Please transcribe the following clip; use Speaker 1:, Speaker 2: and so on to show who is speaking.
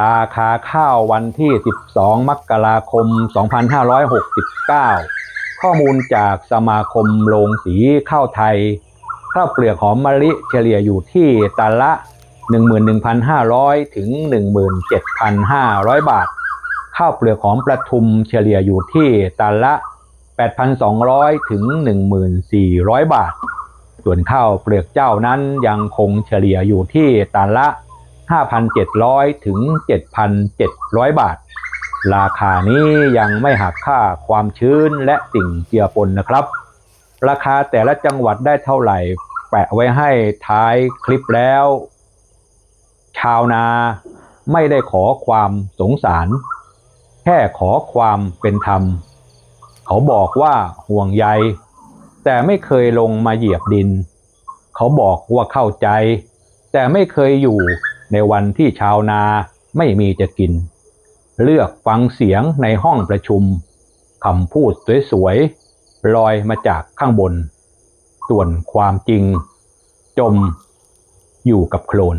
Speaker 1: ราคาข้าววันที่ 12 มกราคม 2569 ข้อมูลจากสมาคมโรงสีข้าวไทย ข้าวเปลือกหอมมะลิเฉลี่ยอยู่ที่ตันละ 11,500 ถึง 17,500 บาท ข้าวเปลือกหอมประทุมเฉลี่ยอยู่ที่ตันละ 8,200 ถึง 1,400 บาท ส่วนข้าวเปลือกเจ้านั้นยังคงเฉลี่ยอยู่ที่ตันละ 5,700 ถึง 7,700 บาท ราคานี้ยังไม่หักค่าความชื้นและสิ่งเจือปนนะครับ ราคาแต่ละจังหวัดได้เท่าไหร่ แปะไว้ให้ท้ายคลิปแล้ว ชาวนาไม่ได้ขอความสงสาร แค่ขอความเป็นธรรม เขาบอกว่าห่วงใย แต่ไม่เคยลงมาเหยียบดิน เขาบอกว่าเข้าใจ แต่ไม่เคยอยู่ ในวันที่ชาวนาไม่มีจะกิน เลือกฟังเสียงในห้องประชุมคำพูดสวยๆลอยมาจากข้างบน ส่วนความจริง จมอยู่กับโคลน